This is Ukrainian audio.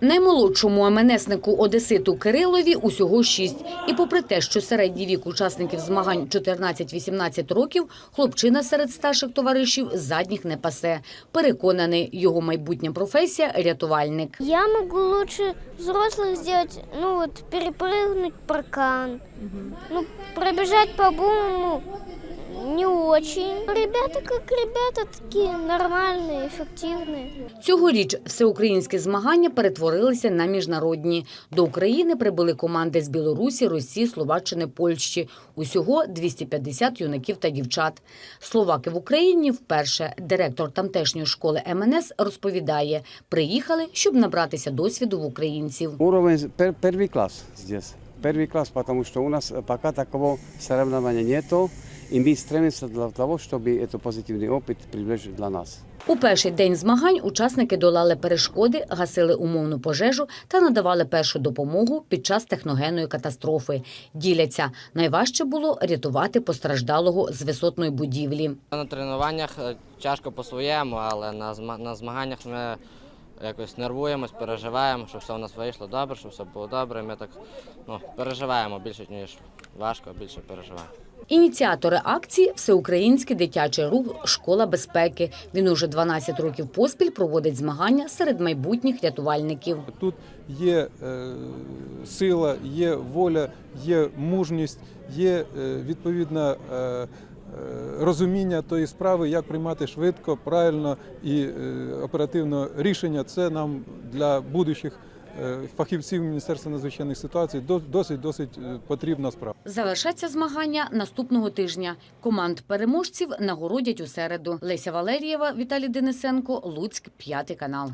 Наймолодшому МНСнику Одеситу Кирилові усього шість. І попри те, що середній вік учасників змагань 14-18 років, хлопчина серед старших товаришів задніх не пасе. Переконаний, його майбутня професія – рятувальник. Я могу лучше взрослых сделать, ну вот перепрыгнуть паркан, ну пробежать по буму очень. Ребята как ребята такие нормальные, эффективные. Цьогоріч всеукраїнські змагання перетворилися на міжнародні. До України прибули команди з Білорусі, Росії, Словаччини, Польщі. Усього 250 юнаків та дівчат. Словаки в Україні вперше. Директор тамтешньої школи МНС розповідає, приїхали, щоб набратися досвіду в українців. Уровень пер, первый класс здесь. Первый класс, потому что у нас э, пока такого соревнования нету. И мы стремимся для того, чтобы этот позитивный опыт привлечь для нас. У перший день змагань учасники долали перешкоди, гасили умовну пожежу та надавали першу допомогу під час техногенної катастрофи. Діляться, найважче було рятувати постраждалого з висотної будівлі. На тренуваннях е, тяжко по-своєму, але на, зма- на змаганнях ми якось нервуємось, переживаємо, щоб все у нас вийшло добре, щоб все було добре. Ми так ну, переживаємо більше, ніж важко, більше переживаємо. Ініціатори акції – всеукраїнський дитячий рух «Школа безпеки». Він уже 12 років поспіль проводить змагання серед майбутніх рятувальників. Тут є е, сила, є воля, є мужність, є е, відповідне е, розуміння тої справи, як приймати швидко, правильно і оперативно рішення. Це нам для будущих фахівців Міністерства надзвичайних ситуацій до- досить досить е, потрібна справа. Завершаться змагання наступного тижня. Команд переможців нагородять у середу. Леся Валерієва, Віталій Денисенко, Луцьк, п'ятий канал.